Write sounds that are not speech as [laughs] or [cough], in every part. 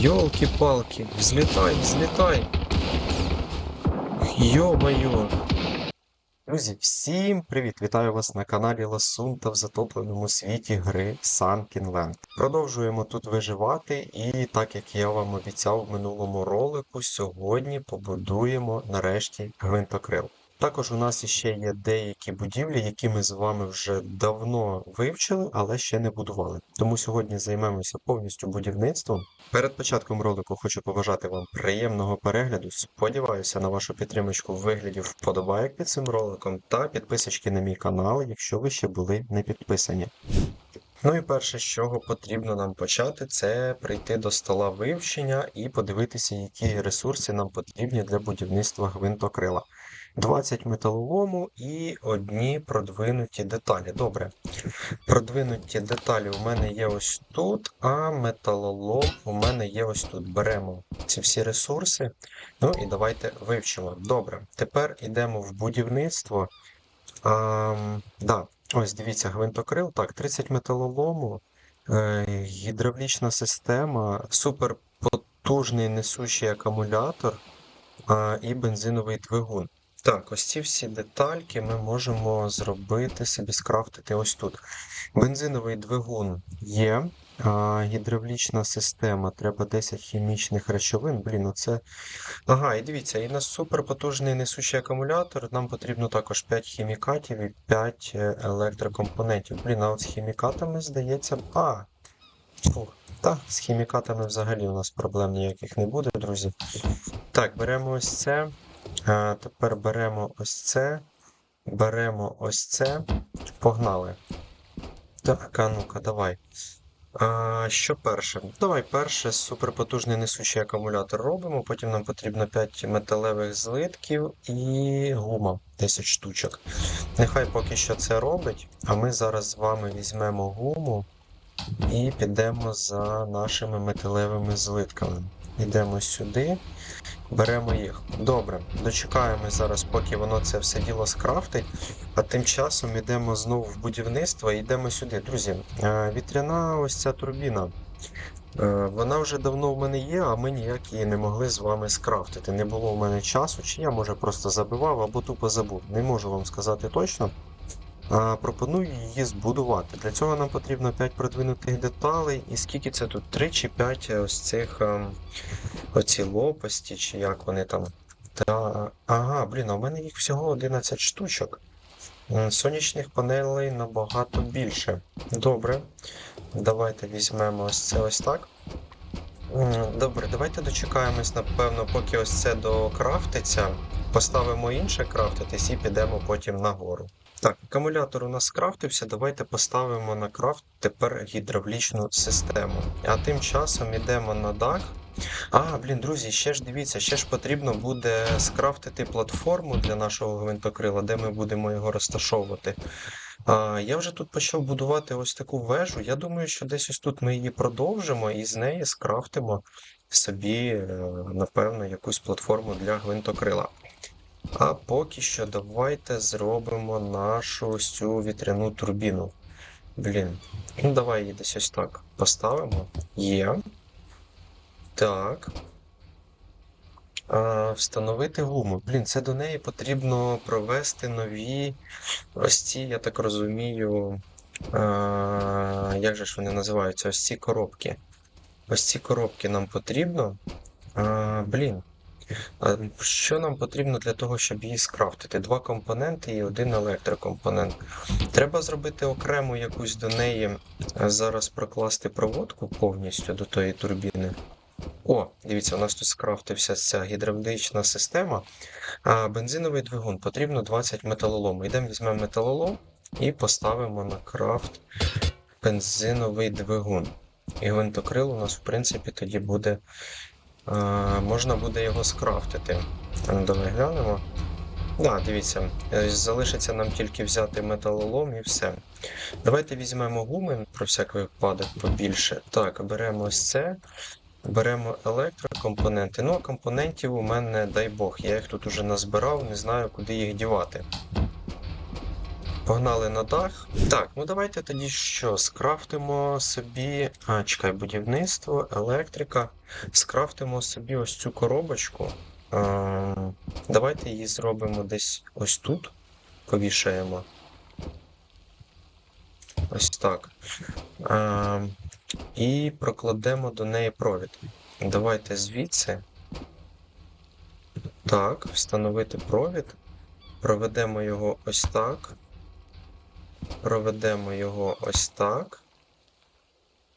Йолки-палки, взлітай, взлітай. Йо-моє. Друзі, всім привіт! Вітаю вас на каналі Ласунта в затопленому світі гри Sunken Land. Продовжуємо тут виживати, і так як я вам обіцяв в минулому ролику, сьогодні побудуємо нарешті гвинтокрил. Також у нас іще є деякі будівлі, які ми з вами вже давно вивчили, але ще не будували. Тому сьогодні займемося повністю будівництвом. Перед початком ролику хочу побажати вам приємного перегляду. Сподіваюся на вашу підтримочку в вигляді вподобайок під цим роликом та підписочки на мій канал, якщо ви ще були не підписані. Ну і перше, з чого потрібно нам почати, це прийти до стола вивчення і подивитися, які ресурси нам потрібні для будівництва гвинтокрила. 20 металолому і одні продвинуті деталі. Добре. Продвинуті деталі у мене є ось тут, а металолом у мене є ось тут. Беремо ці всі ресурси. Ну і давайте вивчимо. Добре. Тепер йдемо в будівництво. А, да. Ось дивіться, гвинтокрил. Так, 30 металолому, е, гідравлічна система, суперпотужний несущий акумулятор і бензиновий двигун. Так, ось ці всі детальки ми можемо зробити собі, скрафтити ось тут. Бензиновий двигун є. А, гідравлічна система, треба 10 хімічних речовин. Блін, оце. Ага, і дивіться, і на суперпотужний несущий акумулятор нам потрібно також 5 хімікатів і 5 електрокомпонентів. Блін, а от з хімікатами здається. А! Фух, та, з хімікатами взагалі у нас проблем ніяких не буде, друзі. Так, беремо ось це. Тепер беремо ось це. Беремо ось це. Погнали. Так, а ну-ка, давай. А, що перше? Давай перше суперпотужний несущий акумулятор робимо, потім нам потрібно 5 металевих злитків і гума 10 штучок. Нехай поки що це робить, а ми зараз з вами візьмемо гуму і підемо за нашими металевими злитками. Йдемо сюди, беремо їх. Добре, дочекаємо зараз, поки воно це все діло скрафтить. А тим часом йдемо знову в будівництво і йдемо сюди. Друзі, е, вітряна ось ця турбіна. е, Вона вже давно в мене є, а ми ніяк її не могли з вами скрафтити. Не було в мене часу, чи я може просто забивав або тупо забув. Не можу вам сказати точно. Пропоную її збудувати. Для цього нам потрібно 5 продвинутих деталей. І скільки це тут? 3 чи 5 ось цих ем, оці лопасті, чи як вони там. Та... Ага, блін, а мене їх всього 11 штучок. Сонячних панелей набагато більше. Добре. Давайте візьмемо ось це ось так. Добре, давайте дочекаємось, напевно, поки ось це докрафтиться. Поставимо інше крафтитись і підемо потім нагору. Так, акумулятор у нас скрафтився. Давайте поставимо на крафт тепер гідравлічну систему. А тим часом йдемо на дах. А, блін, друзі, ще ж дивіться, ще ж потрібно буде скрафтити платформу для нашого гвинтокрила, де ми будемо його розташовувати. А, я вже тут почав будувати ось таку вежу. Я думаю, що десь ось тут ми її продовжимо і з неї скрафтимо собі, е, напевно, якусь платформу для гвинтокрила. А поки що давайте зробимо нашу ось цю вітряну турбіну. Блін. Ну давай її десь ось так поставимо. Є. Так. А, встановити гуму. Блін, це до неї потрібно провести нові ось ці, я так розумію. А, як же ж вони називаються? Ось ці коробки. Ось ці коробки нам потрібно. А, блін. Що нам потрібно для того, щоб її скрафтити? Два компоненти і один електрокомпонент. Треба зробити окрему якусь до неї, е, зараз прокласти проводку повністю до тої турбіни. О, дивіться, у нас тут скрафтився ця гідравлічна система. А бензиновий двигун потрібно 20 металолому. Йдемо, візьмемо металолом і поставимо на крафт бензиновий двигун. І гвинтокрил у нас, в принципі, тоді буде. А, можна буде його скрафтити. Ну, Давай глянемо. Да, дивіться, е, залишиться нам тільки взяти металолом і все. Давайте візьмемо гуми про всякий випадок побільше. Так, беремо ось це. Беремо електрокомпоненти. Ну, а компонентів у мене, дай Бог, я їх тут уже назбирав, не знаю, куди їх дівати. Погнали на дах. Так, ну давайте тоді що? Скрафтимо собі. А, чекай, будівництво, електрика. Скрафтимо собі ось цю коробочку. А, давайте її зробимо десь ось тут. Повішаємо. Ось так. А, і прокладемо до неї провід. Давайте звідси. Так, встановити провід. Проведемо його ось так. Проведемо його ось так.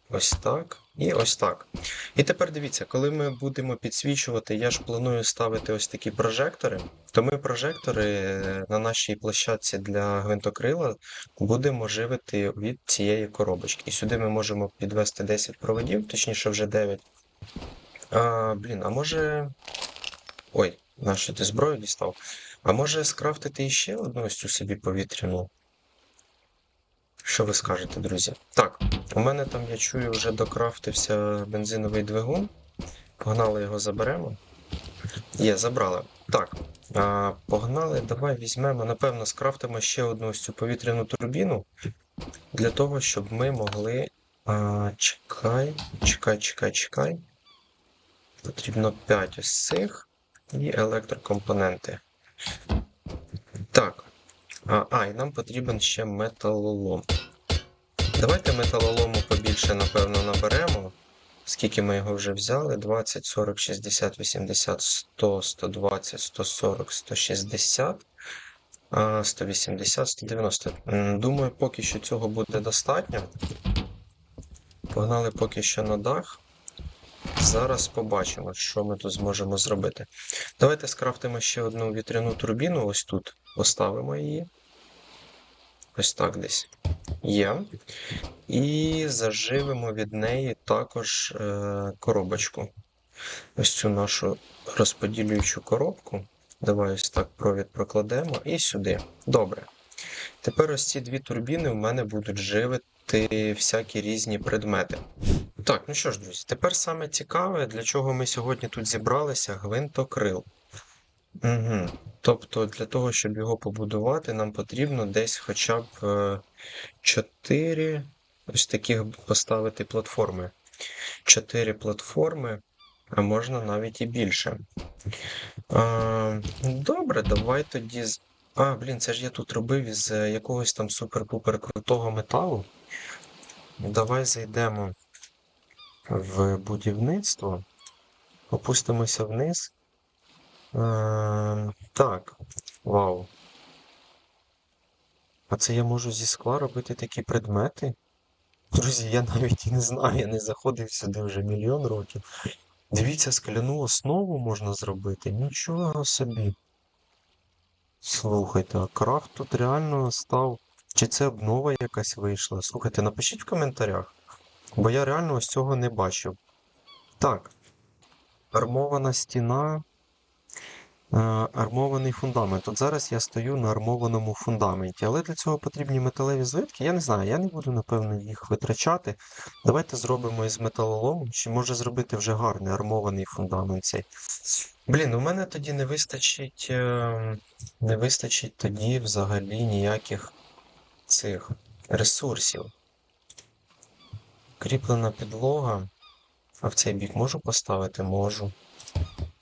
Ось так. І ось так. І тепер дивіться, коли ми будемо підсвічувати, я ж планую ставити ось такі прожектори, то ми прожектори е, на нашій площадці для гвинтокрила будемо живити від цієї коробочки. І сюди ми можемо підвести 10 проводів, точніше вже 9. А, блін, а може. Ой, нащо ти зброю дістав? А може скрафтити іще одну ось цю собі повітряну? Що ви скажете, друзі? Так, у мене там, я чую, вже докрафтився бензиновий двигун. Погнали його заберемо. Є, забрали. Так, а, погнали, давай візьмемо, напевно, скрафтимо ще одну ось цю повітряну турбіну. Для того, щоб ми могли. А, чекай, чекай, чекай, чекай. Потрібно 5 ось цих і електрокомпоненти. Так. А, і нам потрібен ще металолом. Давайте металолому побільше, напевно, наберемо. Скільки ми його вже взяли? 20, 40, 60, 80, 100, 120, 140, 160, 180, 190. Думаю, поки що цього буде достатньо. Погнали поки що на дах. Зараз побачимо, що ми тут зможемо зробити. Давайте скрафтимо ще одну вітряну турбіну. Ось тут поставимо її. Ось так десь. Є. І заживемо від неї також е, коробочку. Ось цю нашу розподілюючу коробку. Давай ось так провід прокладемо і сюди. Добре. Тепер ось ці дві турбіни в мене будуть живити всякі різні предмети. Так, ну що ж, друзі, тепер саме цікаве, для чого ми сьогодні тут зібралися, гвинтокрил. Угу. Тобто для того, щоб його побудувати, нам потрібно десь хоча б 4 ось таких поставити платформи. 4 платформи, а можна навіть і більше. А, добре, давай тоді. з- А, блін, це ж я тут робив із е, якогось там супер-пупер крутого металу. Давай зайдемо в будівництво, опустимося вниз. Е, так, вау. А це я можу зі скла робити такі предмети? Друзі, я навіть і не знаю, я не заходив сюди вже мільйон років. Дивіться, скляну основу можна зробити. Нічого собі. Слухайте, а крафт тут реально став. Чи це обнова якась вийшла? Слухайте, напишіть в коментарях. Бо я реально ось цього не бачив. Так. Армована стіна. Е, Армований фундамент. От зараз я стою на армованому фундаменті, але для цього потрібні металеві злитки. Я не знаю, я не буду, напевно, їх витрачати. Давайте зробимо із металолому, чи може зробити вже гарний армований фундамент цей. Блін, у мене тоді не вистачить. е, Не вистачить тоді взагалі ніяких цих ресурсів. Кріплена підлога. А в цей бік можу поставити? Можу.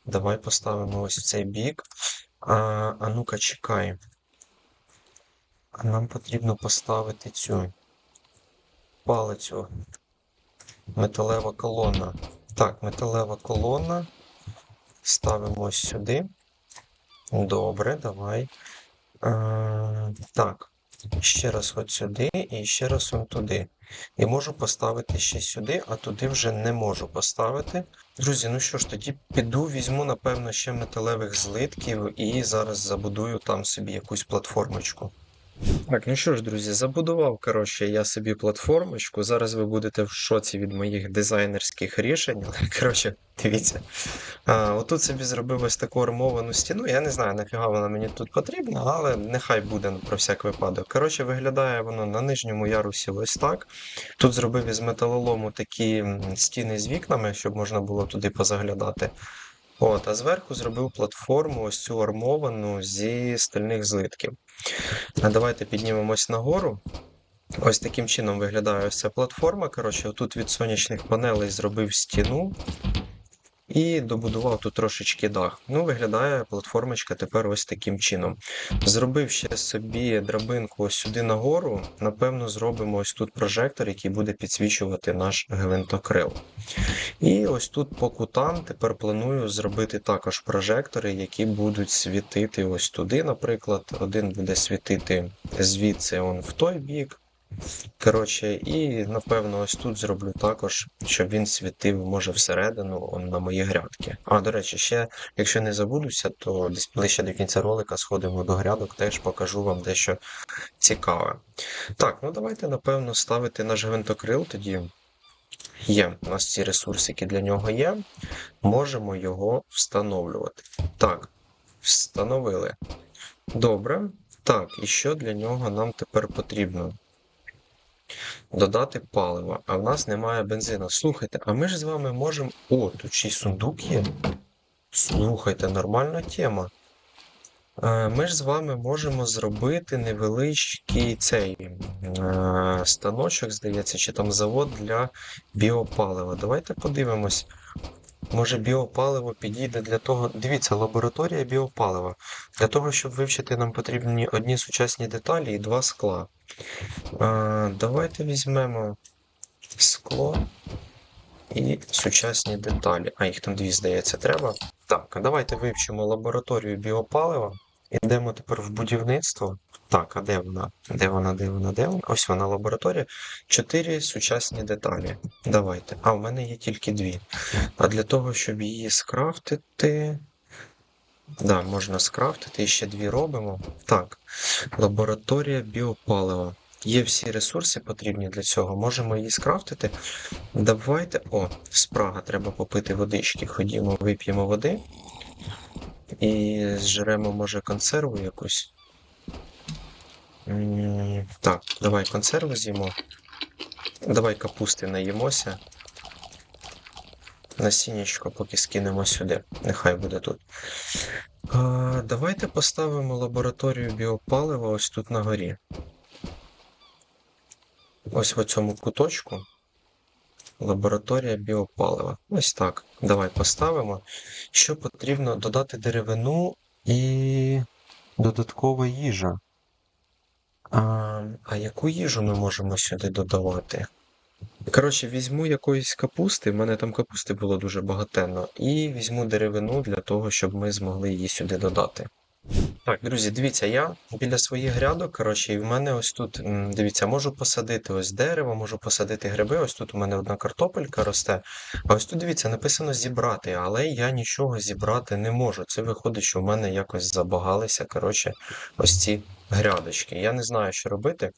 Давай поставимо ось в цей бік. А, а ну-ка, чекай. А нам потрібно поставити цю палицю. Металева колона. Так, металева колона. Ставимо ось сюди. Добре, давай. А, так. Ще раз от сюди і ще раз от туди. І можу поставити ще сюди, а туди вже не можу поставити. Друзі, ну що ж, тоді піду, візьму, напевно, ще металевих злитків і зараз забудую там собі якусь платформочку. Так, ну що ж, друзі, забудував, коротше, я собі платформочку. Зараз ви будете в шоці від моїх дизайнерських рішень. [laughs] Коротше, дивіться. А, отут собі зробив ось таку армовану стіну. Я не знаю, нафіга вона мені тут потрібна, але нехай буде про всяк випадок. Коротше, виглядає воно на нижньому ярусі ось так. Тут зробив із металолому такі стіни з вікнами, щоб можна було туди позаглядати. От, а зверху зробив платформу ось цю армовану зі стальних злитків. А давайте піднімемось нагору. Ось таким чином виглядає ось ця платформа. Коротше, тут від сонячних панелей зробив стіну і добудував тут трошечки дах. Ну, виглядає платформочка тепер ось таким чином. Зробив ще собі драбинку ось сюди нагору. Напевно, зробимо ось тут прожектор, який буде підсвічувати наш гвинтокрил. І ось тут по кутам тепер планую зробити також прожектори, які будуть світити ось туди, наприклад. Один буде світити звідси он в той бік. Коротше, і напевно ось тут зроблю також, щоб він світив, може, всередину на мої грядки. А, до речі, ще, якщо не забудуся, то десь ближче до кінця ролика сходимо до грядок, теж покажу вам дещо цікаве. Так, ну давайте, напевно, ставити наш гвинтокрил тоді. Є, у нас ці ресурсики для нього є. Можемо його встановлювати. Так, встановили. Добре. Так, і що для нього нам тепер потрібно? Додати паливо, а в нас немає бензину. Слухайте, а ми ж з вами можемо. О, тут ще й сундук є. Слухайте, нормальна тема. Е, Ми ж з вами можемо зробити невеличкий цей е, станочок, здається, чи там завод для біопалива. Давайте подивимось. Може біопаливо підійде для того. Дивіться, лабораторія біопалива. Для того, щоб вивчити, нам потрібні одні сучасні деталі і два скла. Давайте візьмемо скло і сучасні деталі. А, їх там дві, здається, треба. Так, давайте вивчимо лабораторію біопалива. Ідемо тепер в будівництво. Так, а де вона? Де вона, де вона, де вона? Ось вона лабораторія. Чотири сучасні деталі. Давайте. А, у мене є тільки дві. А для того, щоб її скрафтити. Да, можна скрафтити, і ще дві робимо. Так, лабораторія біопалива. Є всі ресурси потрібні для цього. Можемо її скрафтити. Давайте. О, спрага, треба попити водички. Ходімо, вип'ємо води. І зжеремо, може, консерву якусь. Так, давай консерву з'їмо. Давай капусти наїмося. Насіннячко поки скинемо сюди. Нехай буде тут. А, давайте поставимо лабораторію біопалива ось тут на горі. Ось в цьому куточку. Лабораторія біопалива. Ось так. Давай поставимо. Що потрібно додати деревину і додаткова їжа. А, а яку їжу ми можемо сюди додавати? Коротше, візьму якоїсь капусти, в мене там капусти було дуже багатенно, і візьму деревину для того, щоб ми змогли її сюди додати. Так, друзі, дивіться, я біля своїх грядок, коротше, і в мене ось тут, дивіться, можу посадити ось дерево, можу посадити гриби. Ось тут у мене одна картопелька росте. А ось тут, дивіться, написано зібрати, але я нічого зібрати не можу. Це виходить, що в мене якось забагалися, коротше, ось ці грядочки. Я не знаю, що робити.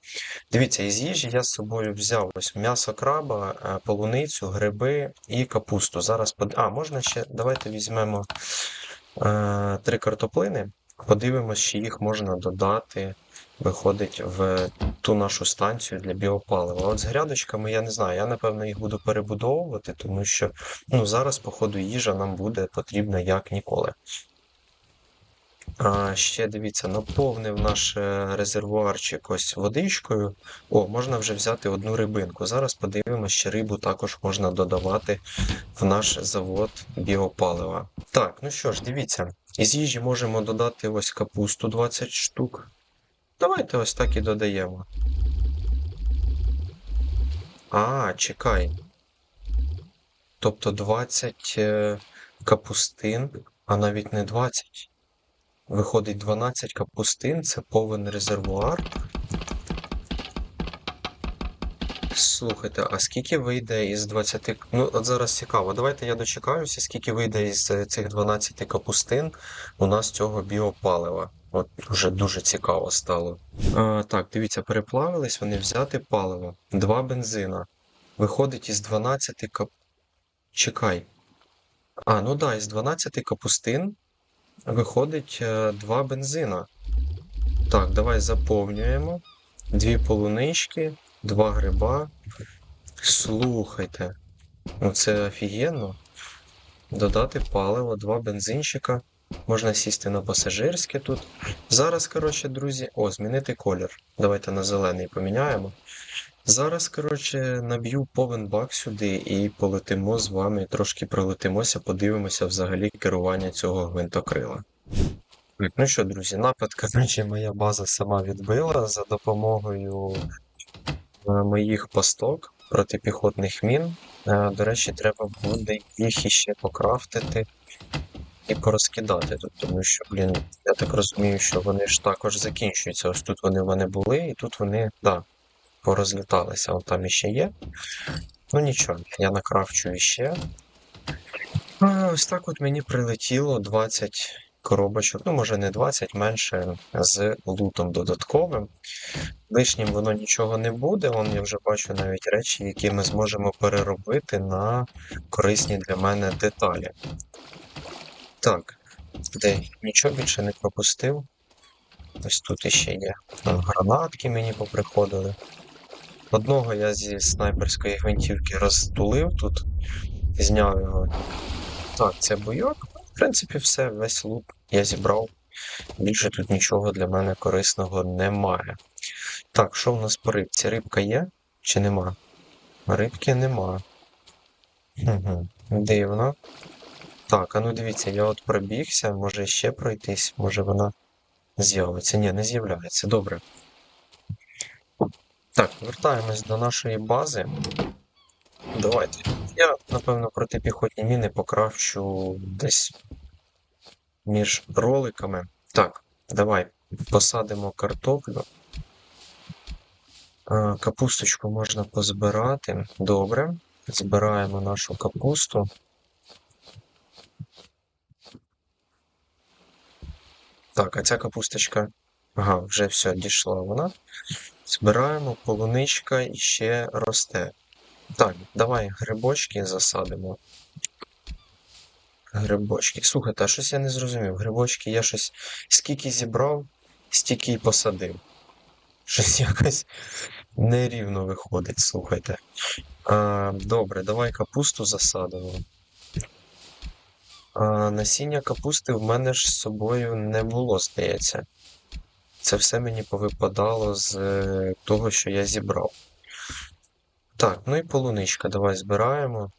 Дивіться, із їжі я з собою взяв ось м'ясо краба, е, полуницю, гриби і капусту. Зараз под... А, можна ще, давайте візьмемо е, три картоплини. Подивимось, чи їх можна додати, виходить, в ту нашу станцію для біопалива. От з грядочками я не знаю, я напевно їх буду перебудовувати, тому що ну, зараз, по ходу, їжа нам буде потрібна як ніколи. Ще дивіться, наповнив наш е, резервуарчик ось водичкою. О, можна вже взяти одну рибинку. Зараз подивимося, що рибу також можна додавати в наш завод біопалива. Так, ну що ж, дивіться, із їжі можемо додати ось капусту 20 штук. Давайте ось так і додаємо. А, чекай. Тобто 20 е, капустин, а навіть не 20. Виходить 12 капустин, це повен резервуар. Слухайте, а скільки вийде із 20. Ну, от зараз цікаво. Давайте я дочекаюся, скільки вийде із е, цих 12 капустин у нас цього біопалива. От вже дуже цікаво стало. А, так, дивіться, переплавились вони взяти паливо. Два бензина. Виходить із 12 кап. Чекай. А, ну да, із 12 капустин виходить е, два бензина. Так, давай заповнюємо. Дві полунички, два гриба. Слухайте. Ну це офігенно. додати паливо, два бензинчика. Можна сісти на пасажирське тут. Зараз, коротше, друзі, о, змінити колір. Давайте на зелений поміняємо. Зараз, коротше, наб'ю повен бак сюди і полетимо з вами, трошки пролетимося, подивимося взагалі керування цього гвинтокрила. Так, ну що, друзі, напад, [laughs] коротше, моя база сама відбила за допомогою е, моїх посток протипіхотних мін. Е, До речі, треба буде їх іще покрафтити і порозкидати тут, тому що, блін, я так розумію, що вони ж також закінчуються. Ось тут вони в мене були, і тут вони, да, порозліталися. Вон там іще є. Ну нічого, я накрафчу іще. Ось так от мені прилетіло 20 коробочок, ну може не 20, менше з лутом додатковим. Лишнім воно нічого не буде. Вон я вже бачу навіть речі, які ми зможемо переробити на корисні для мене деталі. Так, де нічого більше не пропустив. Ось тут іще є. Там гранатки мені поприходили. Одного я зі снайперської гвинтівки розтулив тут, зняв його. Так, це бойок. В принципі, все, весь лут я зібрав. Більше тут нічого для мене корисного немає. Так, що в нас по рибці? Рибка є чи нема? Рибки нема. Угу. Дивно. Так, а ну дивіться, я от пробігся, може ще пройтись, може вона з'явиться. Ні, не з'являється. Добре. Так, повертаємось до нашої бази. Давайте. Я, напевно, протипіхотні міни покравчу десь між роликами. Так, давай посадимо картоплю. Капусточку можна позбирати. Добре. Збираємо нашу капусту. Так, а ця капусточка. Ага, вже все, дійшла вона. Збираємо, полуничка і ще росте. Так, давай грибочки засадимо. Грибочки. Слухайте, а щось я не зрозумів. Грибочки я щось скільки зібрав, стільки й посадив. Щось якось нерівно виходить, слухайте. А, Добре, давай капусту засадимо. А, Насіння капусти в мене ж з собою не було, здається. Це все мені повипадало з е, того, що я зібрав. Так, ну і полуничка. Давай збираємо.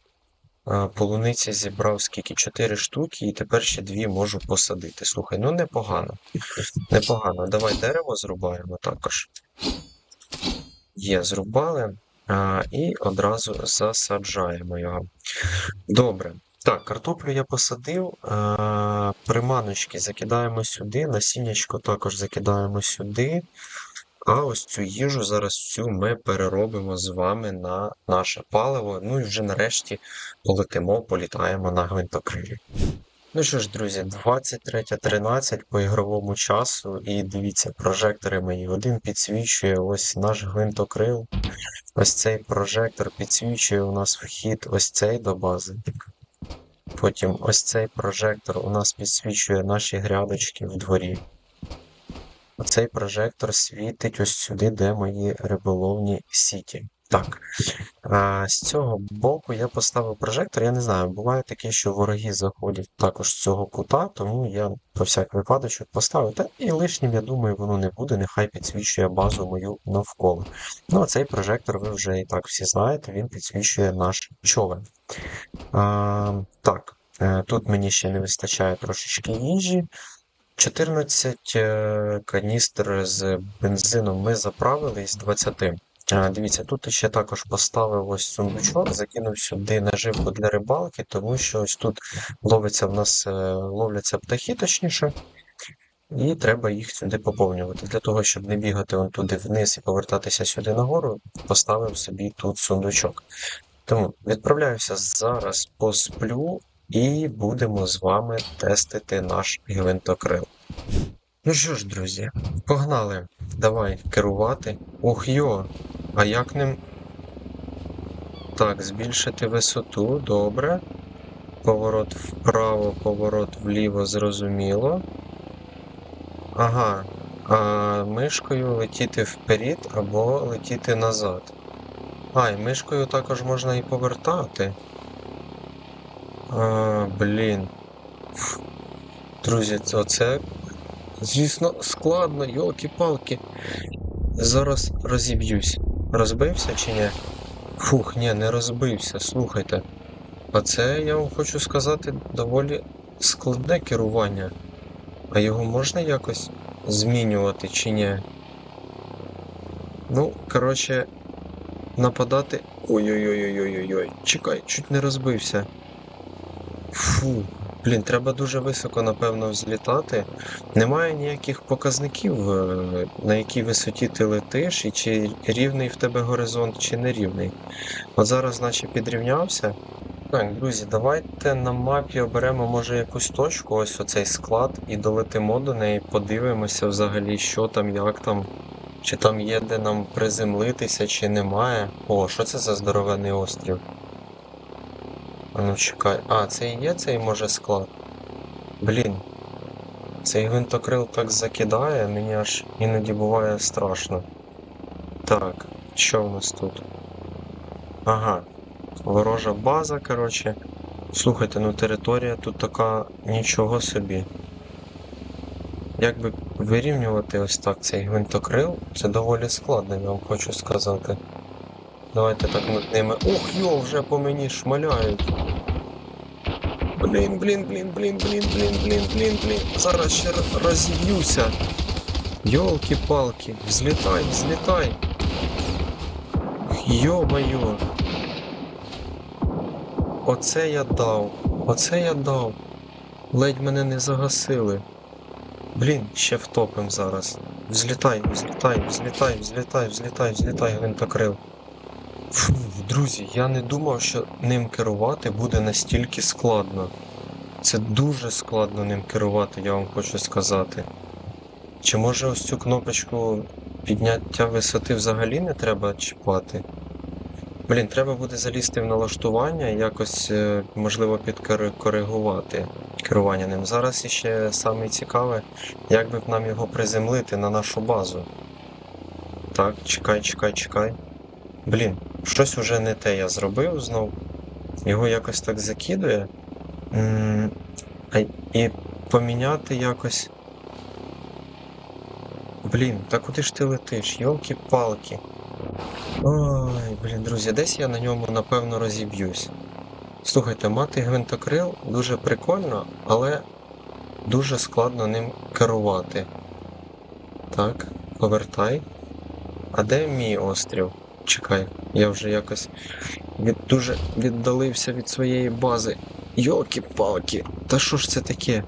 А, Полуниці зібрав скільки? 4 штуки, і тепер ще дві можу посадити. Слухай, ну непогано. Непогано. Давай дерево зрубаємо також. Є, зрубали. А, І одразу засаджаємо його. Добре. Так, картоплю я посадив. А, приманочки закидаємо сюди, насіннячко також закидаємо сюди. А ось цю їжу зараз всю ми переробимо з вами на наше паливо. Ну і вже нарешті полетимо, політаємо на гвинтокрилі. Ну що ж, друзі, 23.13 по ігровому часу, і дивіться, прожектори мої. Один підсвічує ось наш гвинтокрил. Ось цей прожектор підсвічує у нас вхід ось цей до бази. Потім ось цей прожектор у нас підсвічує наші грядочки в дворі. Оцей прожектор світить ось сюди, де мої риболовні сіті. Так. А, з цього боку я поставив прожектор. Я не знаю, буває таке, що вороги заходять також з цього кута, тому я про всяк випадочок поставив. Та і лишнім, я думаю, воно не буде, нехай підсвічує базу мою навколо. Ну, а цей прожектор, ви вже і так всі знаєте, він підсвічує наш човен. А, Так, е, тут мені ще не вистачає трошечки їжі. 14 е, каністр з бензином ми заправили із 20. Дивіться, тут ще також поставив ось сундучок, закинув сюди наживку для рибалки, тому що ось тут ловиться в нас, е, ловляться птахи, точніше, і треба їх сюди поповнювати. Для того, щоб не бігати вон туди вниз і повертатися сюди нагору, поставив собі тут сундучок. Тому відправляюся зараз посплю і будемо з вами тестити наш гвинтокрил. Ну що ж, друзі, погнали. Давай керувати. Ох йо! А як ним. Так, збільшити висоту, добре. Поворот вправо, поворот вліво, зрозуміло. Ага. А мишкою летіти вперед або летіти назад. А, і мишкою також можна і повертати. А, блін. Друзі, це- оце, звісно, складно, йолки-палки. Зараз розіб'юсь. Розбився чи ні? Фух, ні, не розбився, слухайте. А це, я вам хочу сказати, доволі складне керування. А його можна якось змінювати чи ні? Ну, коротше, нападати. Ой-ой-ой-ой-ой-ой. Чекай, чуть не розбився. Фу. Блін, треба дуже високо, напевно, взлітати. Немає ніяких показників, е, на якій висоті ти летиш, і чи рівний в тебе горизонт, чи не рівний. От зараз, наче підрівнявся. Так, друзі, давайте на мапі оберемо, може, якусь точку, ось оцей склад, і долетимо до неї, подивимося взагалі, що там, як там. Чи там є де нам приземлитися, чи немає. О, що це за здоровенний острів? А ну чекай. А, це і є цей може склад. Блін. Цей гвинтокрил так закидає, мені аж іноді буває страшно. Так, що в нас тут? Ага. Ворожа база, коротше. Слухайте, ну територія тут така нічого собі. Як би вирівнювати ось так цей гвинтокрил, це доволі складно, я вам хочу сказати. Давайте так над ними. Ух, йо, вже по мені шмаляють. Блін, блін, блін, блін, блін, блін, блін, блін, блін. Зараз ще розіб'юся. Йолки-палки, взлітай, взлітай. Йо-моє. Оце я дав. Оце я дав. Ледь мене не загасили. Блін, ще втопим зараз. Взлітай, взлітай, взлітай, взлітай, взлітай, взлітай, гвинтокрил. Друзі, я не думав, що ним керувати буде настільки складно. Це дуже складно ним керувати, я вам хочу сказати. Чи може ось цю кнопочку підняття висоти взагалі не треба чіпати? Блін, треба буде залізти в налаштування і якось, е, можливо, підкоригувати керування ним. Зараз іще саме цікаве, як би нам його приземлити на нашу базу. Так, чекай, чекай, чекай. Блін, щось уже не те я зробив знов. Його якось так закидує. І поміняти якось. Блін, та куди ж ти летиш? Йолки-палки. Ой, блін, друзі, десь я на ньому напевно розіб'юсь. Слухайте, мати гвинтокрил дуже прикольно, але дуже складно ним керувати. Так, повертай. А де мій острів? Чекай, я вже якось від, дуже віддалився від своєї бази. Йолки-палки, та що ж це таке?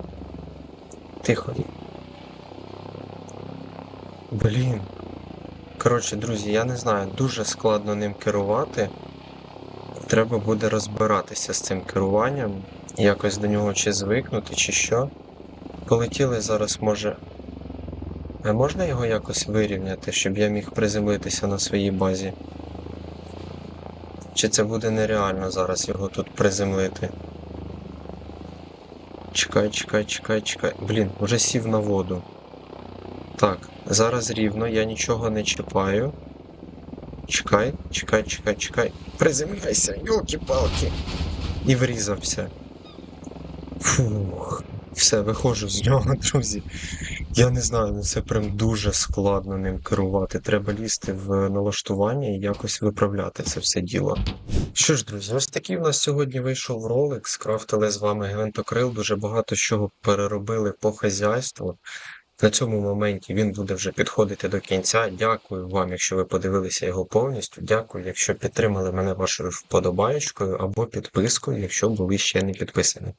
Тихо. Блін. Коротше, друзі, я не знаю, дуже складно ним керувати. Треба буде розбиратися з цим керуванням, якось до нього чи звикнути, чи що. Полетіли зараз, може. А можна його якось вирівняти, щоб я міг приземлитися на своїй базі? Чи це буде нереально зараз його тут приземлити? Чекай, чекай, чекай, чекай. Блін, вже сів на воду. Так, зараз рівно, я нічого не чіпаю. Чекай, чекай, чекай, чекай. Приземляйся, йолки-палки. І врізався. Фух. Все, виходжу з нього, друзі. Я не знаю, ну це прям дуже складно ним керувати. Треба лізти в налаштування і якось виправляти це все діло. Що ж, друзі, ось такий в нас сьогодні вийшов ролик. Скрафтили з вами гвинтокрил, дуже багато чого переробили по хазяйству. На цьому моменті він буде вже підходити до кінця. Дякую вам, якщо ви подивилися його повністю. Дякую, якщо підтримали мене вашою вподобаєчкою або підпискою, якщо були ще не підписані.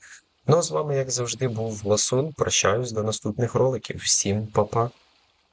Ну а з вами, як завжди, був Ласун. Прощаюсь до наступних роликів. Всім па-па!